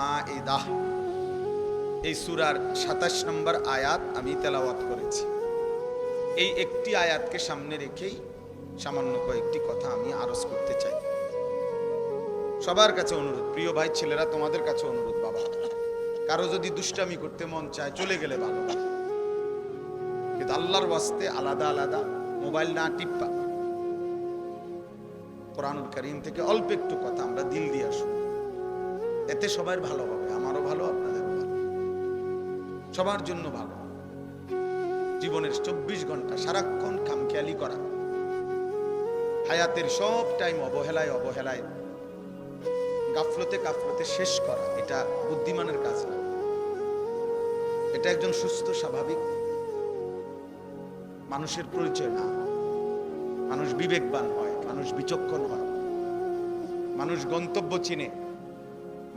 মা এদাহ এই সুরার সাতাশ নম্বর আয়াত আমি তেলাওয়াত করেছি। এই একটি আয়াতকে সামনে রেখেই সামান্য কয়েকটি কথা আমি আরজ করতে চাই। সবার কাছে অনুরোধ, প্রিয় ভাই, ছেলেরা, তোমাদের কাছে অনুরোধ, বাবা। কারও যদি দুষ্টামি করতে মন চায়, চলে গেলে ভালো। কিন্তু আল্লাহর ওয়াস্তে আলাদা আলাদা, মোবাইল না টিপ্পা কোরআনুল করিম থেকে অল্প একটু কথা আমরা দিল দিয়ে শুনি এতে সবার ভালো হবে, আমারও ভালো, আপনাদেরও ভালো। সবার জন্য ভালো। জীবনের চব্বিশ ঘণ্টা সারাক্ষণ খামখেয়ালি করা। হায়াতের সব টাইম অবহেলায় অবহেলায়, গাফলতে গাফলতে শেষ করা, এটা বুদ্ধিমানের কাজ না। এটা একজন সুস্থ, স্বাভাবিক মানুষের পরিচয় না। মানুষ বিবেকবান হয়, মানুষ বিচক্ষণ হয়। মানুষ গন্তব্য চিনে।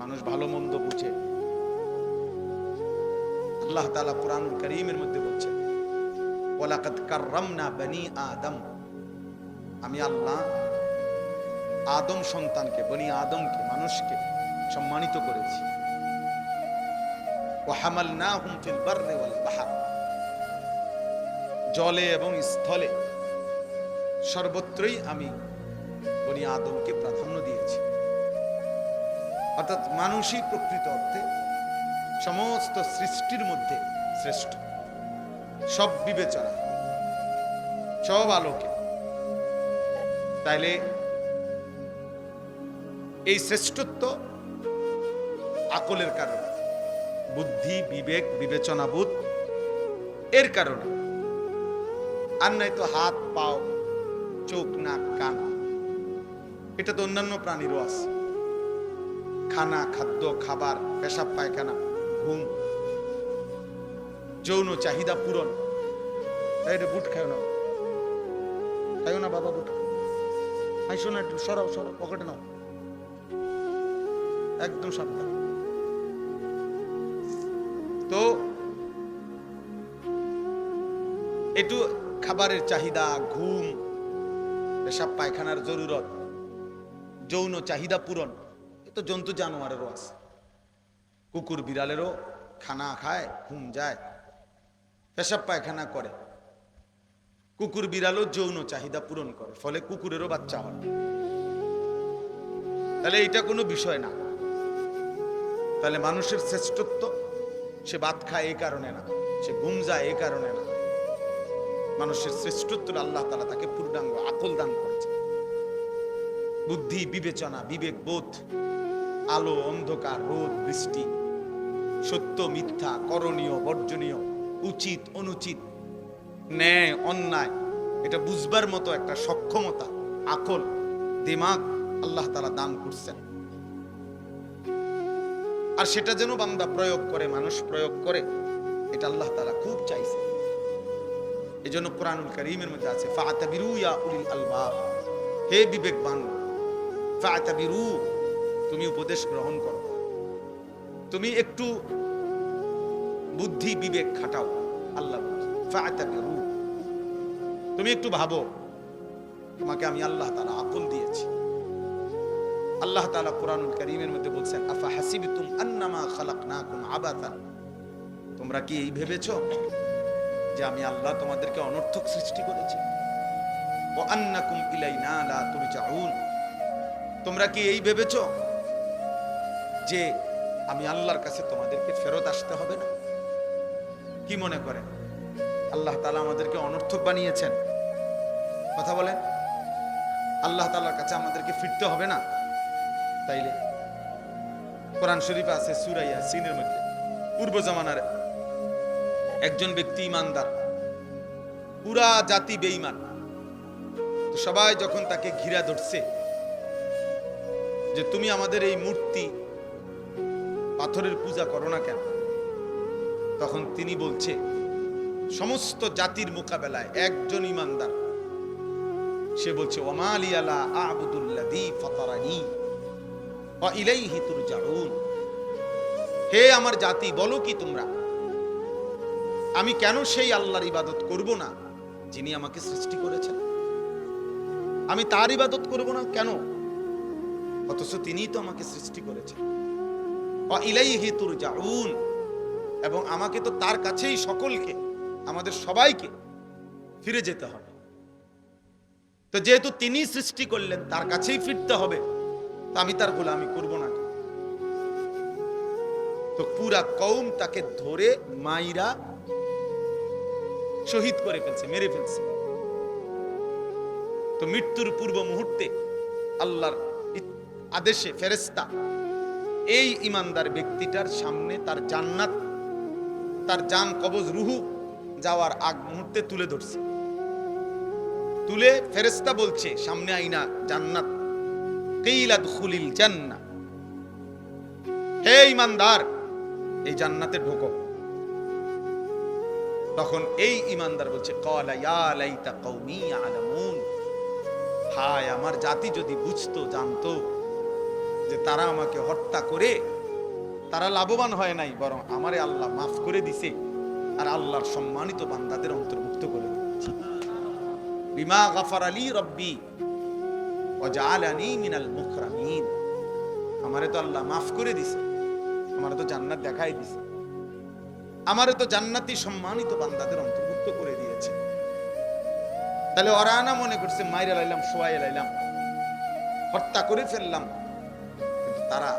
মানুষ ভালো মন্দ বুঝে। আল্লাহ তাআলা কোরআনুল করিমের মধ্যে বলছেন, ওয়ালাকাদ কাররামনা বনি আদম। আমি আল্লাহ আদম সন্তানকে, বনি আদমকে, মানুষকে সম্মানিত করেছি। ওয়াহামালনাহুম ফিল বাররি ওয়াল বাহর। জলে এবং স্থলে সর্বত্রই আমি বনি আদমকে প্রাধান্য দিয়েছি। অর্থাৎ মানুষই প্রকৃত অর্থে সমস্ত সৃষ্টির মধ্যে শ্রেষ্ঠ। সব বিবেচনা, সব আলোকে। তাইলে এই শ্রেষ্ঠত্ব আকলের কারণে। বুদ্ধি, বিবেক, বিবেচনাবোধ এর কারণে। আর নাই তো হাত, পাও, চোখ, নাক, কান। এটা তো অন্যান্য প্রাণীরও আছে। খানা, খাদ্য, খাবার, পেশাব, পায়খানা, ঘুম, যৌন চাহিদা পূরণ। রে বুট খায় না। খাইও না বাবা বুট। হাইসো না একটু, সরাও সরাও, পকেটে নাও। একদম সাবধান। তো একটু খাবারের চাহিদা, ঘুম, পেশাব, পায়খানার জরুরত, যৌন চাহিদা পূরণ। তো জন্তু জানোয়ারেরও আছে। কুকুর বিড়ালেরও খানা খায়, ঘুম যায়, পেশাব পায়খানা করে। কুকুর বিড়ালও যৌন চাহিদা পূরণ করে, ফলে কুকুরেরও বাচ্চা হয়। তাহলে এটা কোনো বিষয় না। তাহলে মানুষের শ্রেষ্ঠত্ব, সে ভাত খায় এই কারণে না, সে ঘুম যায় এই কারণে না। মানুষের শ্রেষ্ঠত্ব আল্লাহ তালা তাকে পূর্ণাঙ্গ, আকল দান করেছে বুদ্ধি, বিবেচনা, বিবেক, বোধ আলো, অন্ধকার, রোদ, বৃষ্টি। সত্য, মিথ্যা, করণীয়, বর্জনীয়, উচিত, অনুচিত, ন্যায়, অন্যায়, এটা বুঝবার মতো একটা সক্ষমতা, আকল, দিমাগ আল্লাহ তালা দান করছেন। আর সেটা যেন বান্দা প্রয়োগ করে, মানুষ প্রয়োগ করে, এটা আল্লাহ তালা খুব চাইছে। এই জন্য কোরআনুল করিমের মধ্যে আছে, ফাতাবিরু ইয়া উলিল আলবাব। হে বিবেকবান, ফাতাবিরু তুমি উপদেশ গ্রহণ করো। তুমি একটু বুদ্ধি বিবেক খাটাও, আল্লাহ তুমি একটু ভাবো, তোমাকে আমি আল্লাহ তাআলা আকল দিয়েছি। আল্লাহ তালা কোরআনুল করিমের মধ্যে বলছেন আফা হাসিবতুম আন্নামা খালাকনাকুম আবাতান তোমরা কি এই ভেবেছ যে আমি আল্লাহ তোমাদেরকে অনর্থক সৃষ্টি করেছি? ও আন্নাকুম ইলাইনা লা তুরজাউন। তোমরা কি এই ভেবেছো যে আমি আল্লাহর কাছে তোমাদেরকে ফেরত আসতে হবে না। কি মনে করে আল্লাহ তাআলা আমাদেরকে অনর্থক বানিয়েছেন। কথা বলেন। আল্লাহ তালার কাছে আমাদেরকে ফিরতে হবে না? তাইলে কোরআন শরীফ আছে সুরাইয়া সিনের মধ্যে। পূর্ব জামানার একজন ব্যক্তি ইমানদার, পুরা জাতি বেঈমান। সবাই যখন তাকে ঘিরা ধরছে যে তুমি আমাদের এই মূর্তি পাথরের পূজা করো না কেন? তখন তিনি বলছে, সমস্ত জাতির মোকাবেলায় একজন ইমানদার। সে বলছে ওমালি আলা হে আমার জাতি, বলো কি তোমরা? আমি কেন সেই আল্লাহর ইবাদত করব না, যিনি আমাকে সৃষ্টি করেছেন? আমি তার ইবাদত করব না কেন? অথচ তিনিই তো আমাকে সৃষ্টি করেছেন। ইলাইহি তুরজাউন। এবং আমাকে তো তার কাছেই সকলকে, আমাদের সবাইকে ফিরে যেতে হবে। তো যেহেতু তিনি সৃষ্টি করলেন, তার কাছেই ফিরতে হবে, তো আমি তার গোলামি করব না। তো পুরা কৌম তাকে ধরে মাইরা শহীদ করে ফেলছে, মেরে ফেলছে। তো মৃত্যুর পূর্ব মুহূর্তে আল্লাহর আদেশে ফেরেস্তা এই ইমানদার ব্যক্তিটার সামনে তার জান্নাত, তার জান কবজ রুহু যাওয়ার আগ মুহূর্তে তুলে ধরছে। তুলে ফেরেস্তা বলছে, সামনে আইনা, জান্নাত। কেইলা দুখুলিল জান্না হে ইমানদার, এই জান্নাতে ঢোকো। তখন এই ইমানদার বলছে, কলা ইয়া লাইতা কওমি ইয়ালামুন। হায়, আমার জাতি যদি বুঝতো, জানতো যে তারা আমাকে হত্যা করে তারা লাভবান হয় নাই, বরং আমারে আল্লাহ মাফ করে দিছে আর আল্লাহর সম্মানিত বান্দাদের অন্তর্ভুক্ত করে দিয়েছে। বিমা গাফার আলী রব্বি মিনাল মুকরামিন। আমারে তো আল্লাহ মাফ করে দিছে, আমারে তো জান্নাত দেখাই দিছে, আমারে তো জান্নাতি সম্মানিত বান্দাদের অন্তর্ভুক্ত করে দিয়েছে। তাহলে ওরা না মনে করছে, মাইরা লাইলাম শোয়াই লাইলাম, হত্যা করে ফেললাম। তারা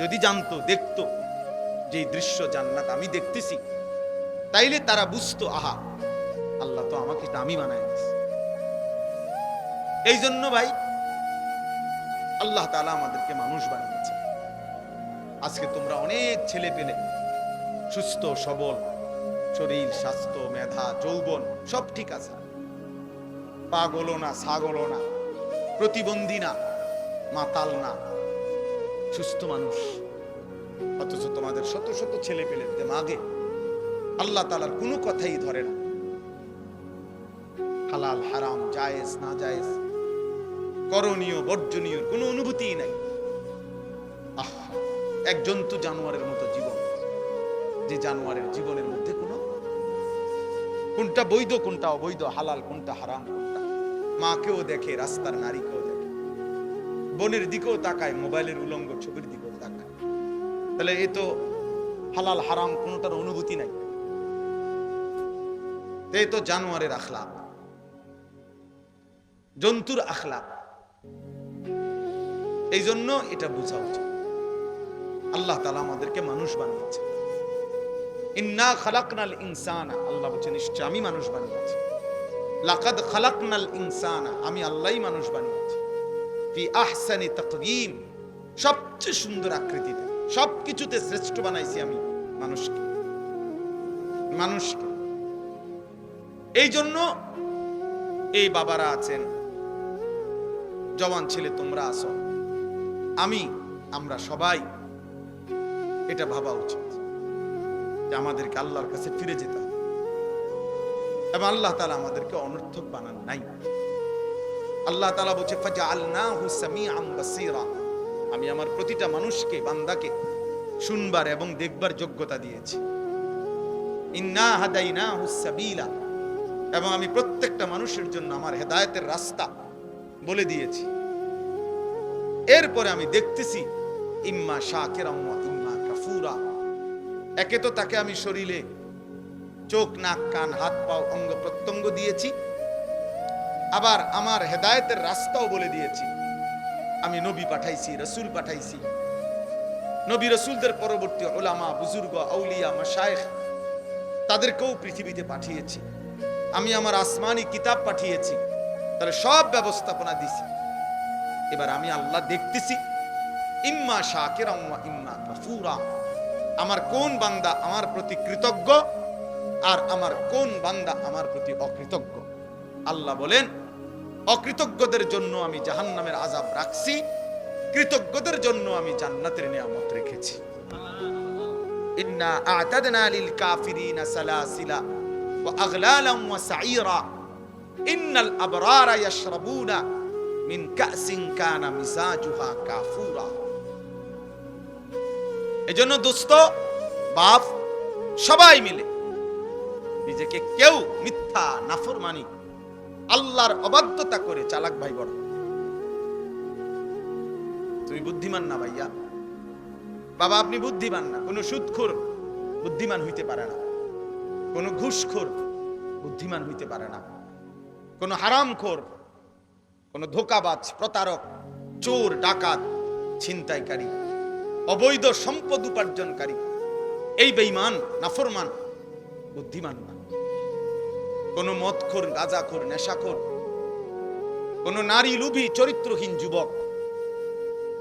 যদি জানতো, দেখতো যে দৃশ্য জান্নাত আমি দেখতেছি, তাইলে তারা বুঝতো, আহা, আল্লাহ তো আমাকে দামি বানায় দিছে এই জন্য ভাই, আল্লাহ তাআলা আমাদেরকে মানুষ বানিয়েছে। আজকে তোমরা অনেক ছেলে পেলে, সুস্থ, সবল, শরীর, স্বাস্থ্য, মেধা, যৌবন, সব ঠিক আছে। পাগলও না, ছাগলও না, প্রতিবন্ধী না, মাতাল না। সুস্থ মানুষ। অথচ তোমাদের শত শত ছেলে পেলে দেমাগে আল্লাহ তালার কোনো কথাই ধরে না। হালাল, হারাম, জায়েজ, না জায়েজ, করণীয়, বর্জনীয়, কোনো অনুভূতিই নাই। এক জন্তু জানোয়ারের মতো জীবন, যে জানোয়ারের জীবনের মধ্যে কোনো, কোনটা বৈধ, কোনটা অবৈধ, হালাল, কোনটা হারাম, কোনটা। মাকেও দেখে রাস্তার নারীকেও দেখে বনের দিকেও তাকায়, মোবাইলের উলঙ্গ ছবির দিকেও তাকায়। তাহলে এ তো হালাল, হারাম কোনটার অনুভূতি নাই। এ তো জানোয়ারের আখলাপ জন্তুর আখলাপ এই জন্য এটা বোঝা উচিত। আল্লাহ তালা আমাদেরকে মানুষ বানিয়েছে। ইন্না খালাকনাল ইনসানা, আল্লাহ বলছে, নিশ্চয় আমি মানুষ বানিয়েছি। লাকাদ খালাকনাল ইনসানা, আমি আল্লাহই মানুষ বানিয়েছি। ফি আহসানি তাকওয়িম। সবচেয়ে সুন্দর আকৃতিতে, সবকিছুতে শ্রেষ্ঠ বানাইছি আমি মানুষকে। মানুষকে। এই জন্য এই বাবারা আছেন, জওয়ান ছেলে তোমরা আছো, আমি, আমরা সবাই, এটা ভাবা উচিত যে আমাদেরকে আল্লাহর কাছে ফিরে যেতে হবে। এবং আল্লাহ তালা আমাদেরকে অনর্থক বানান নাই। আল্লাহ তালা বলছে আমি আমার প্রতিটা মানুষকে, বান্দাকে শুনবার এবং দেখবার যোগ্যতা দিয়েছি। ইন্না এবং আমি প্রত্যেকটা মানুষের জন্য আমার হেদায়েতের রাস্তা বলে দিয়েছি। এরপরে আমি দেখতেছি, ইম্মা শাকের ইম্মা কাফুরা। একে তো তাকে আমি শরীরে চোখ, নাক, কান, হাত, পাও, অঙ্গ প্রত্যঙ্গ দিয়েছি। আবার আমার হেদায়েতের রাস্তাও বলে দিয়েছি। আমি নবী পাঠাইছি, রসুল পাঠাইছি। নবী রসুলদের পরবর্তী ওলামা বুজুর্গ, আউলিয়া, মাশায়েখ, তাদেরকেও পৃথিবীতে পাঠিয়েছি। আমি আমার আসমানি কিতাব পাঠিয়েছি তাহলে সব ব্যবস্থাপনা দিছি এবার আমি আল্লাহ দেখতেছি, ইম্মা শাকির ইম্মা কাফুরা। আমার কোন বান্দা আমার প্রতি কৃতজ্ঞ আর আমার কোন বান্দা আমার প্রতি অকৃতজ্ঞ? আল্লাহ বলেন, অকৃতজ্ঞদের জন্য আমি জাহান্নামের আজাব রাখছি, কৃতজ্ঞদের জন্য আমি জান্নাতের নিয়ামত রেখেছি। ইন্না কাফিরিনা মিজাজুহা কাফুরা। বাপ, সবাই মিলে নিজেকে কেউ মিথ্যা, নাফরমানি আল্লাহর অবাধ্যতা করে চালাক ভাই বড়। তুমি বুদ্ধিমান না ভাইয়া। বাবা, আপনি বুদ্ধিমান না। কোনো সুদখোর বুদ্ধিমান হইতে পারে না। কোনো ঘুষখোর বুদ্ধিমান হইতে পারে না। কোনো হারামখোর, কোনো ধোকাবাজ, প্রতারক, চোর, ডাকাত, ছিনতাইকারী, অবৈধ সম্পদ উপার্জনকারী, এই বেঈমান, নাফরমান, বুদ্ধিমান না। কোনো মদখোর গাঁজাখোর নেশাখোর কোনো নারী লুভী চরিত্রহীন যুবক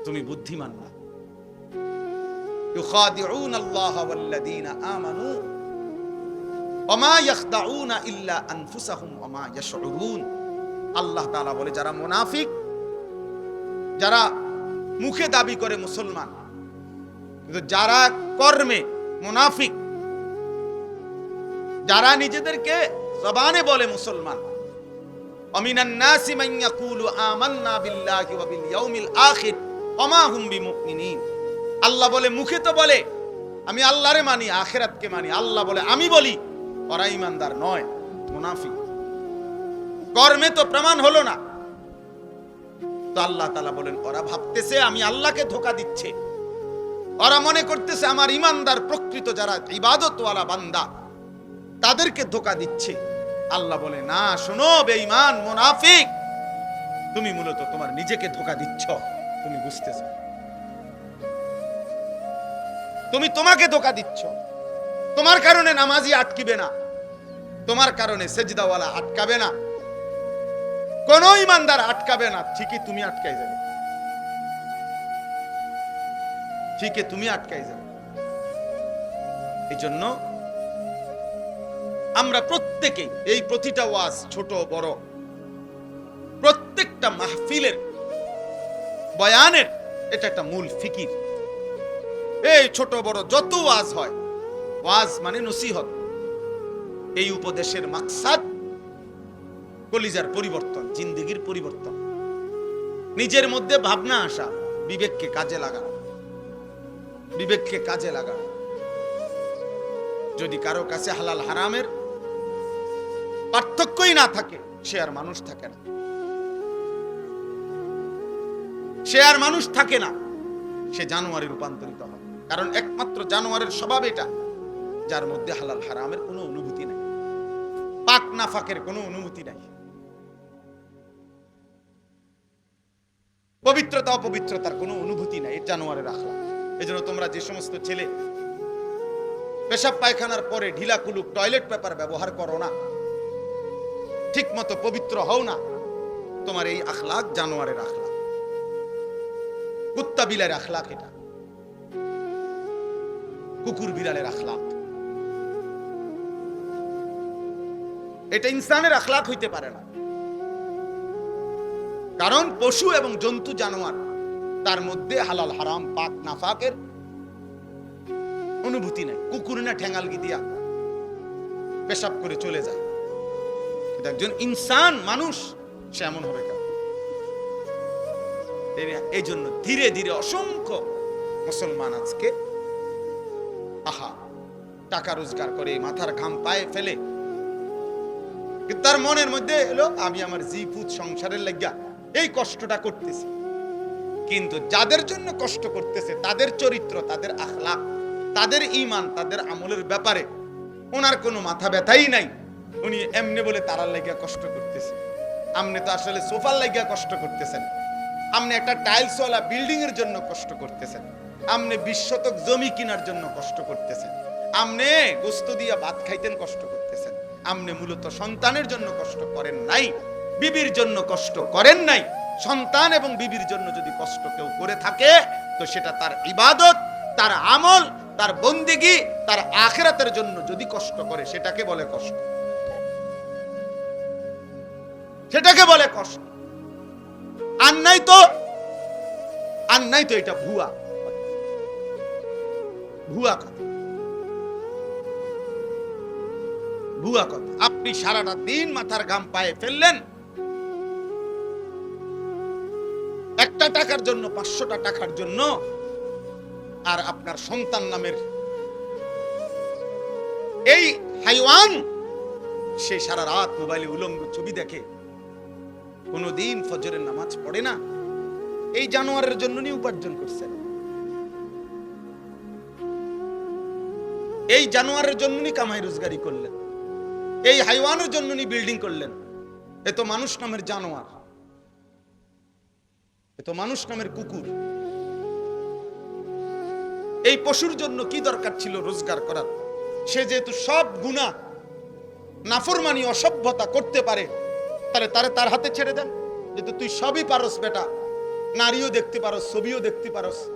তুমি বুদ্ধিমান না يخادعون الله والذين آمنوا وما يخدعون إلا أنفسهم وما يشعرون আল্লাহ তাআলা বলে যারা মুনাফিক যারা মুখে দাবি করে মুসলমান কিন্তু যারা কর্মে মুনাফিক যারা নিজেদেরকে জবানে বলে মুসলমান, অমিনান নাসি মান ইয়াকুলু আমান্না বিল্লাহি ওয়া বিল ইয়াউমিল আখির, ওমা হুম বিমুমিনিন। আল্লাহ বলে, মুখে তো বলে, আমি আল্লাহরে মানি মানি। আল্লাহ বলে, আমি বলি, ওরা ইমানদার নয়, মুনাফিক। কর্মে তো প্রমাণ হলো না। তো আল্লাহ তালা বলেন, ওরা ভাবতেছে, আমি আল্লাহকে ধোকা দিচ্ছে। ওরা মনে করতেছে, আমার ইমানদার প্রকৃত যারা ইবাদতওয়ালা বান্দা তাদেরকে ধোকা দিচ্ছে। আল্লাহ বলে, না, শোনো, বেঈমান, মুনাফিক। তুমি মূলত তোমার নিজেকে ধোকা দিচ্ছ। তুমি বুঝতেছ। তুমি তোমাকে ধোকা দিচ্ছ। তোমার কারণে নামাজি আটকিবে না। তোমার কারণে সেজদাওয়ালা আটকাবে না। কোন ইমানদার আটকাবে না। ঠিকই তুমি আটকাই যাবে। ঠিকই তুমি আটকাই যাবে। এই জন্য আমরা প্রত্যেকে এই প্রতিটা ওয়াজ, ছোট, বড়, প্রত্যেকটা মাহফিলের বয়ানের এটা একটা মূল ফিকির। এই ছোট, বড় যত ওয়াজ হয়, ওয়াজ মানে নসিহত। এই উপদেশের মাকসাদ কলিজার পরিবর্তন, জিন্দিগির পরিবর্তন। নিজের মধ্যে ভাবনা আসা, বিবেককে কাজে লাগানো। বিবেককে কাজে লাগানো। যদি কারও কাছে হালাল হারামের পার্থক্যই না থাকে, সে আর মানুষ থাকে না। সে আর মানুষ থাকে না, সে জানোয়ারে রূপান্তরিত হয়। কারণ একমাত্র জানোয়ারের স্বভাব এটা, যার মধ্যে হালাল হারামের কোনো অনুভূতি নাই, পাক নাফাকের কোনো অনুভূতি নাই। পবিত্রতা, অপবিত্রতার কোনো অনুভূতি নাই জানোয়ারের আখলা এই জন্য তোমরা যে সমস্ত ছেলে, পেশাব পায়খানার পরে ঢিলা কুলুক টয়লেট পেপার ব্যবহার করো না ঠিক মতো পবিত্র হও না। তোমার এই আখলাক জানোয়ারের আখলাক। কুত্তা বিলার আখলাক এটা। কুকুর বিড়ালের আখলাক। এটা ইনসানের আখলাক হইতে পারে না। কারণ পশু এবং জন্তু জানোয়ার, তার মধ্যে হালাল হারাম, পাক নাফাকের অনুভূতি নেই। কুকুর না ঠেঙ্গালগি দিয়া পেশাব করে চলে যায়। কিন্তু একজন ইনসান মানুষ, সে এমন হবে কেন? এই জন্য ধীরে ধীরে অসংখ্য মুসলমান আজকে, আহা, টাকা রোজগার করে, মাথার ঘাম পায়ে ফেলে। তার মনের মধ্যে এলো, আমি আমার জিপুত সংসারের লাগিয়া এই কষ্টটা করতেছি। কিন্তু যাদের জন্য কষ্ট করতেছে, তাদের চরিত্র, তাদের আখলা তাদের ইমান তাদের আমলের ব্যাপারে ওনার কোনো মাথা ব্যথাই নাই। উনি এমনি বলে তারার লাগিয়া কষ্ট করতেছে। আপনি তো আসলে সোফার লাগিয়া কষ্ট করতেছেন। আপনি একটা টাইলসওয়ালা বিল্ডিং এর জন্য কষ্ট করতেছেন। আপনি বিশ শতক জমি কেনার জন্য কষ্ট করতেছেন। আপনি গোস্ত দিয়া ভাত খাইতেন কষ্ট করতেছেন। আপনি মূলত সন্তানের জন্য কষ্ট করেন নাই, বিবির জন্য কষ্ট করেন নাই। সন্তান এবং বিবির জন্য যদি কষ্ট কেউ করে থাকে, তো সেটা তার ইবাদত, তার আমল, তার বন্দিগি, তার আখেরাতের জন্য যদি কষ্ট করে, সেটাকে বলে কষ্ট। সেটাকে বলে কষ্ট। আর নাই তো, আর নাই তো এটা ভুয়া। ভুয়া কথা। ভুয়া কথা। আপনি সারাটা দিন মাথার ঘাম পায়ে ফেললেন। একটা টাকার জন্য, পাঁচশোটা টাকার জন্য, আর আপনার সন্তান নামের এই হাইওয়ান, সে সারা রাত মোবাইলে উলঙ্গ ছবি দেখে কোনোদিন ফজরের নামাজ পড়ে না। এই জানোয়ারের জন্য নিয়ে উপার্জন করছেন। এই জানোয়ারের জন্যই কামাই রোজগারি করলেন। এই হাইওয়ানের জন্যই বিল্ডিং করলেন। এ তো মানুষ নামের জানোয়ার। এ তো মানুষ নামের কুকুর। এই পশুর জন্য কি দরকার ছিল রোজগার করার? সে যেহেতু সব গুণা নাফরমানি, অসভ্যতা করতে পারে তাহলে তারে তার হাতে ছেড়ে দেন। যেহেতু তুই সবই পারস বেটা। নারীও দেখতে পারস, ছবিও দেখতে পারস।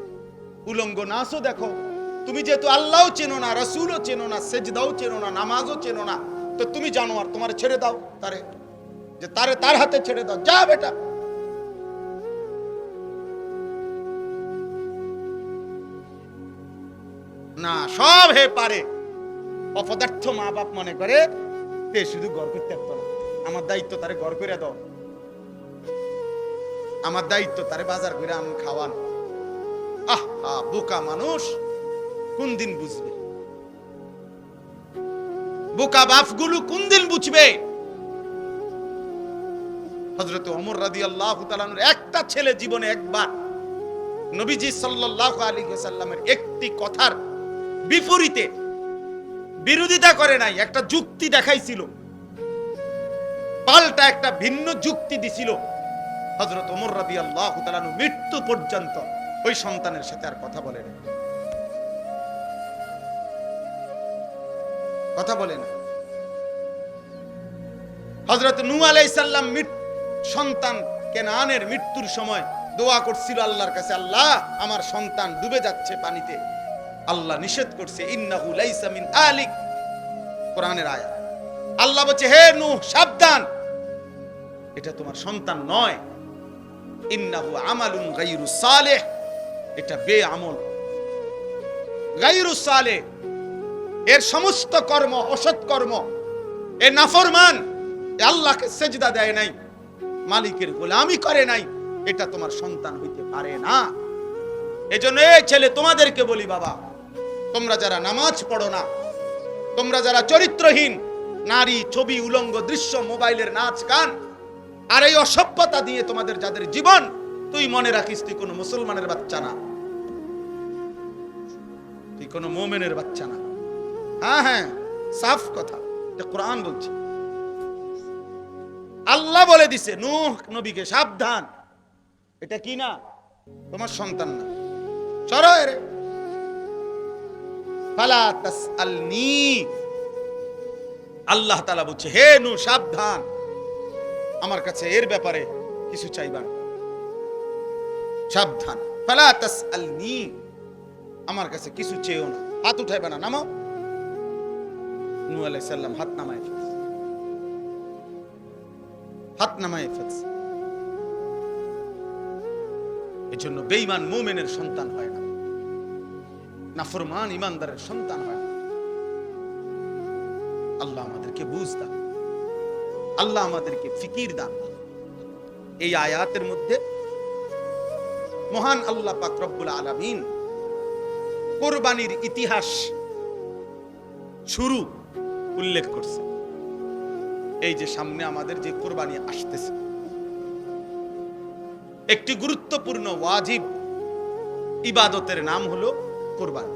উলঙ্গ নাচও দেখো। তুমি যেহেতু আল্লাহও চেনো না, রসুলও চেনো না, সেজদাও চেনো না, নামাজও চেনো না, তো তুমি জানো আর তোমার ছেড়ে দাও তারে। যে তারে তার হাতে ছেড়ে দাও। যা বেটা। না, সব হে পারে। অপদার্থ মা বাপ মনে করে, তে শুধু গড় ত্যাগ না আমার দায়িত্ব তারে গড় করে দাও। আমার দায়িত্ব তারে বাজার করে আম খাওয়ান। আহ, বোকা মানুষ। কোন দিন বুঝবে? বোকা বাপগুলো কোন দিন বুঝবে? হজরত অমর রাদি আল্লাহ একটা ছেলে জীবনে একবার নবীজি সাল্লাহ আলী সাল্লামের একটি কথার বিপরীতে বিরোধিতা করে নাই, একটা যুক্তি দেখাইছিল। পাল্টা একটা ভিন্ন যুক্তি দিছিল। হজরত ওমর রাদি আল্লাহ মৃত্যু পর্যন্ত ওই সন্তানের সাথে আর কথা বলে না কথা বলে না হজরত নু আলাইসাল্লাম সন্তান কেনানের মৃত্যুর সময় দোয়া করছিল আল্লাহর কাছে, আল্লাহ, আমার সন্তান ডুবে যাচ্ছে পানিতে। আল্লাহ নিষেধ করছে, ইন্নাহু লাইসা মিন আলিক। কোরআনের আয়া আল্লাহ বলছে, হে নূহ, সাবধান। এটা তোমার সন্তান নয়। ইন্নাহু আমালুন সালেহ। এটা বে আমল গায়রু সালেহ। এর সমস্ত কর্ম অসৎ কর্ম। এ নাফরমান। আল্লাহকে সেজদা দেয় নাই। মালিকের গোলামি করে নাই। এটা তোমার সন্তান হইতে পারে না। এজন্য এই ছেলে, তোমাদেরকে বলি বাবা, তোমরা যারা নামাজ পড়ো না, তোমরা যারা চরিত্রহীন, নারী, ছবি, উলঙ্গ, দৃশ্য, মোবাইলের নাচ, গান আর এই অসভ্যতা দিয়ে তোমাদের যাদের জীবন, তুই মনে রাখিস তুই কোনো মুসলমানের বাচ্চা না। তুই কোনো মোমেনের বাচ্চা না। হ্যাঁ হ্যাঁ সাফ কথা কোরআন বলছে। আল্লাহ বলে দিছে, নূহ নবীকে সাবধান। এটা কি না? তোমার সন্তান না। সরো এরে। ফালা তাসআলনি। আল্লাহ তাআলা বলছে, হে নূহ, সাবধান। আমার কাছে এর ব্যাপারে কিছু চাইবা সাবধান। ফালা তাসআলনি। আমার কাছে কিছু চেয়েও না। হাত উঠাইবে না। নামাও। নূহ আলাইহিস সালাম হাত নামায় ফেলছে। হাত নামায় ফেলছে। এজন্য বেঈমান মুমিনের সন্তান হয় না। নাফরমান ইমানদারের সন্তান হয় না। আল্লাহ আমাদেরকে বুঝ দান। আল্লাহ আমাদেরকে ফিকির দান এই আয়াতের মধ্যে মহান আল্লাহ পাক রব্বুল আলামিন কোরবানির ইতিহাস শুরু উল্লেখ করছে এই যে সামনে আমাদের যে কোরবানি আসতেছে। একটি গুরুত্বপূর্ণ ওয়াজিব ইবাদতের নাম হলো কোরবানি।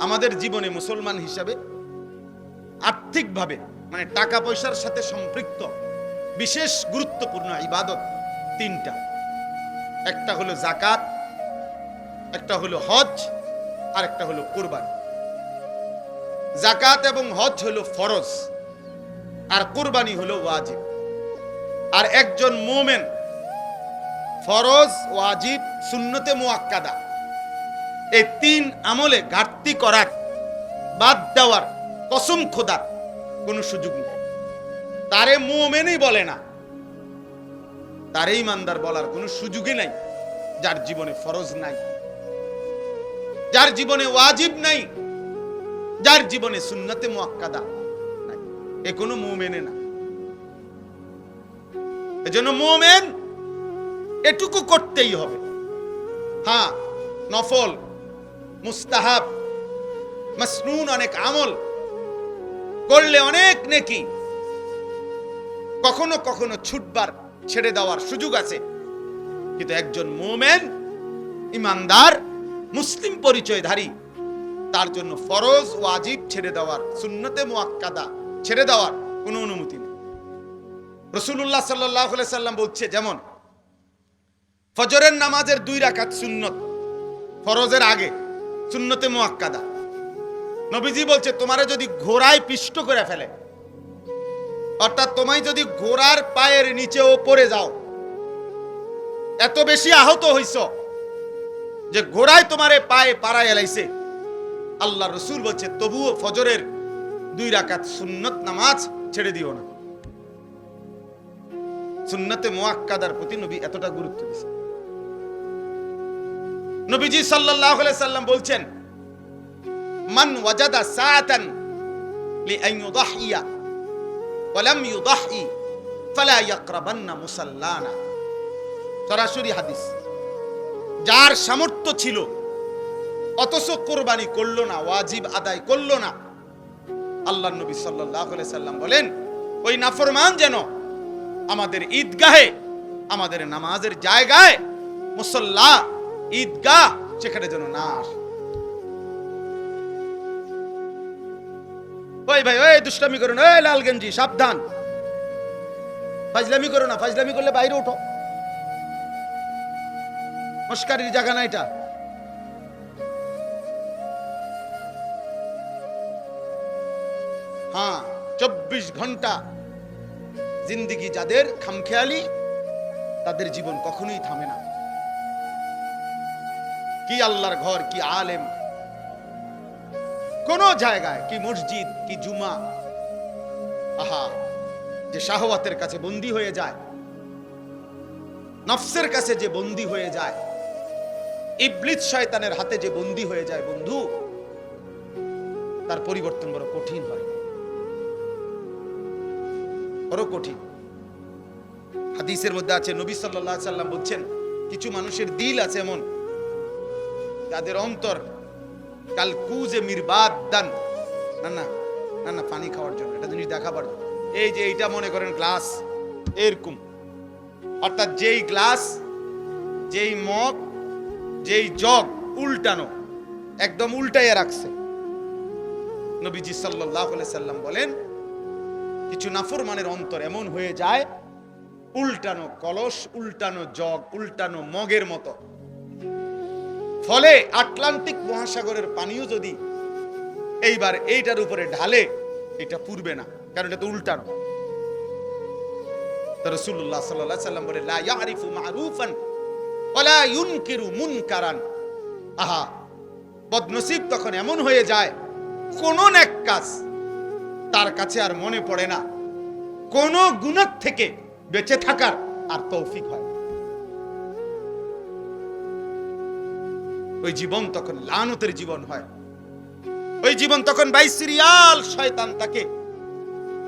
আমাদের জীবনে মুসলমান হিসাবে আর্থিকভাবে মানে টাকা পয়সার সাথে সম্পৃক্ত। বিশেষ গুরুত্বপূর্ণ ইবাদত তিনটা। একটা হলো জাকাত একটা হলো হজ, আর একটা হলো কোরবানি। জাকাত এবং হজ হলো ফরজ, আর কোরবানি হলো ওয়াজিব। আর একজন মোমেন ফরজ, ওয়াজিব, সুন্নতে মোয়াক্কাদা। এই তিন আমলে ঘাটতি করার, বাদ দেওয়ার, কসম খোদার কোনো সুযোগ নেই। তারে মোমেনই বলে না। তারে ইমানদার বলার কোনো সুযোগই নাই, যার জীবনে ফরজ নাই, যার জীবনে ওয়াজিব নাই, যার জীবনে সুন্নতে মুআক্কাদা নাই। এ কোনো মোমেনে না। এজন্য মোমেন এটুকু করতেই হবে। হ্যাঁ নফল, মুস্তাহাব, মাসনুন অনেক আমল করলে অনেক নেকি। কখনো কখনো ছুটবার ছেড়ে দেওয়ার সুযোগ আছে। কিন্তু একজন মোমেন, ইমানদার, মুসলিম পরিচয়ধারী, তার জন্য ফরজ ও আজিব ছেড়ে দেওয়ার, সুন্নতে মুআক্কাদা ছেড়ে দেওয়ার কোনো অনুমতি নেই। রসুল্লাহ সাল্লাহ সাল্লাম বলছে যেমন, ফজরের নামাজের দুই রাকাত সুন্নত, ফরজের আগে সুন্নতে মুআক্কাদা। নবীজি বলছে, তোমারে যদি ঘোড়ায় পিষ্ট করে ফেলে, অর্থাৎ তোমায় যদি ঘোড়ার পায়ের নিচেও পড়ে যাও, এত বেশি আহত হইছ যে ঘোড়ায় তোমারে পায়ে পাড়ায় এলাইছে। আল্লাহ রসুল বলছে, তবুও ফজরের দুই রাকাত সুন্নত নামাজ ছেড়ে দিও না। সুন্নতে মোয়াক্কাদার প্রতি নবী এতটা গুরুত্ব দিয়েছে নবীজি আলাইহি সাল্লাম বলছেন মান ওয়াজাদা সাআতান লিআন ইউদাহিয়া ওয়া লাম ইউদাহি ফালা ইয়াকরাবান্না মুসাল্লানা। সরাসরি হাদিস। যার সামর্থ্য ছিল, অথচ কোরবানি করল না, ওয়াজিব আদায় করল না। আল্লাহ নবী আলাইহি সাল্লাম বলেন, ওই নাফরমান যেন আমাদের ঈদগাহে, আমাদের নামাজের জায়গায়, মুসল্লা ঈদগাহ, সেখানে যেন না আসে। ওই ভাই ওই দুষ্টামি করো না ওই লাল গেঞ্জি, সাবধান। ফাজলামি করো না, ফাজলামি করলে বাইরে ওঠো। মস্কারির জায়গা না এটা। হ্যাঁ চব্বিশ ঘণ্টা জিন্দিগি যাদের খামখেয়ালি, তাদের জীবন কখনোই থামে না। কি আল্লাহর ঘর, কি আলেম। কোন জায়গায় কি মসজিদ, কি জুমা? আহা, যে শাহওয়াতের কাছে বন্দি হয়ে যায়, নফসের কাছে যে বন্দি হয়ে যায় ইবলিত শয়তানের হাতে যে বন্দী হয়ে যায়, বন্ধু, তার পরিবর্তন বড় কঠিন হয়। বড় কঠিন। হাদিসের মধ্যে আছে, নবী আলাইহি সাল্লাম বলছেন, কিছু মানুষের দিল আছে এমন, যাদের অন্তর কাল কুজে মিরবাদ দান। না না না না, পানি খাওয়ার জন্য, এটা জিনিস দেখাবার জন্য। এই যে এইটা মনে করেন গ্লাস, এরকম। অর্থাৎ যেই গ্লাস, যেই মগ, যেই জগ উল্টানো, একদম উল্টাইয়া রাখছে। নবীজি আলাইহি সাল্লাম বলেন, কিছু নাফরমানের অন্তর এমন হয়ে যায়, উল্টানো কলস, উল্টানো জগ, উল্টানো মগের মতো। ফলে আটলান্টিক মহাসাগরের পানিও যদি এইবার এইটার উপরে ঢালে, এটা পুরবে না, কারণ এটা তো উল্টানো। সাল্লাল্লাহু আলাইহি সাল্লাম বলে, লা ইয়ারিফু মারুফান ওয়ালা ইউনকিরু মুনকারান। আহা, বদনসিব তখন এমন হয়ে যায়, কোন নেক কাজ তার কাছে আর মনে পড়ে না। কোন গুণার থেকে বেঁচে থাকার আর তৌফিক হয় ওই জীবন তখন লানতের জীবন হয়। ওই জীবন তখন বাই সিরিয়াল শয়তান তাকে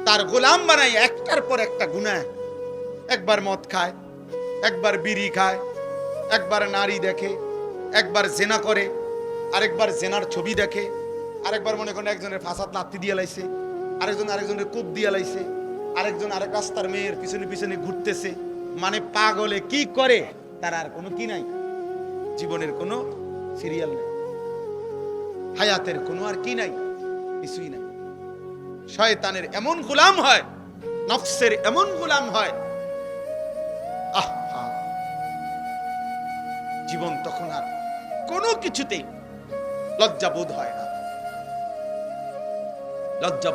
তার গোলাম বানায়, একটার পর একটা গুনায় একবার মদ খায়, একবার বিড়ি খায়, একবার নারী দেখে, একবার জেনা করে, আরেকবার জেনার ছবি দেখে, আরেকবার মনে করেন একজনের ফাঁসাত লাত্তি দিয়ে লাইছে, আরেকজন আরেকজনের কূপ দিয়ে লাইছে, আরেকজন আরেক রাস্তার মেয়ের পিছনে পিছনে ঘুরতেছে। মানে পাগলে কি করে? তার আর কোনো কি নাই। জীবনের কোনো সিরিয়াল নেই। হায়াতের কোনো আর কি নাই? কিছুই নাই। শয়তানের এমন গোলাম হয়, নফসের এমন গোলাম হয়। আহা জীবন তখন আর কোনো কিছুতেই লজ্জাবোধ হয় না। লজ্জা